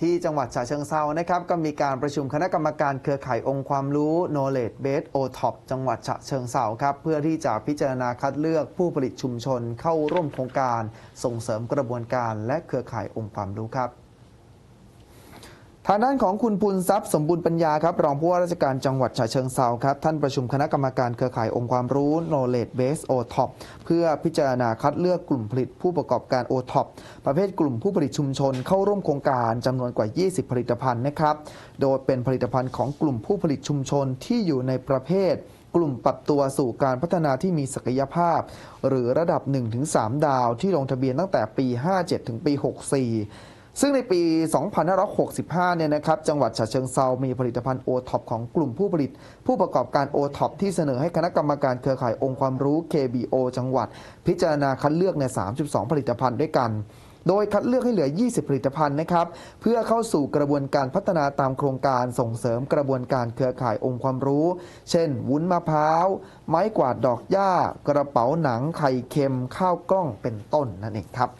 ที่จังหวัดฉะเชิงเซานะครับ ก็มีการประชุมคณะกรรมการเครือข่ายองค์ความรู้ Knowledge Base o t o p จังหวัดฉะเชิงเซาครับ เพื่อที่จะพิจารณาคัดเลือกผู้ผลิตชุมชนเข้าร่วมโครงการ ส่งเสริมกระบวนการและเครือข่ายองค์ความรู้ครับ ทางด้านของคุณปุณทรัพย์สมบูรณ์ปัญญาครับรองผู้ว่าราชการจังหวัดฉะเชิงเซาครับท่านประชุมคณะกรรมการเครือข่ายองค์ความรู้ Knowledge Base o t o p เพื่อพิจารณาคัดเลือกกลุ่มผลิตผู้ประกอบการ o t o p ประเภทกลุ่มผู้ผลิตชุมชนเข้าร่วมโครงการจำนวนกว่า 20 ผลิตภัณฑ์นะครับโดยเป็นผลิตภัณฑ์ของกลุ่มผู้ผลิตชุมชนที่อยู่ในประเภทกลุ่มปรับตัวสู่การพัฒนาที่มีศักยภาพ หรือระดับ 1-3 ดาวที่ลงทะเบียนตั้งแต่ปี 57 ถึงปี 64 ซึ่งในปี 2565 เนี่ยนะครับ จังหวัดฉะเชิงเซามีผลิตภัณฑ์โอท็อปของกลุ่มผู้ผลิต ผู้ประกอบการโอท็อปที่เสนอให้คณะกรรมการเครือข่ายองค์ความรู้ KBO จังหวัด พิจารณาคัดเลือกใน 32 ผลิตภัณฑ์ด้วยกัน โดยคัดเลือกให้เหลือ 20 ผลิตภัณฑ์นะครับ เพื่อเข้าสู่กระบวนการพัฒนาตามโครงการส่งเสริมกระบวนการเครือข่ายองค์ความรู้ เช่น วุ้นมะพร้าว ไม้กวาดดอกหญ้า กระเป๋าหนัง ไข่เค็ม ข้าวกล้อง เป็นต้นนั่นเองครับ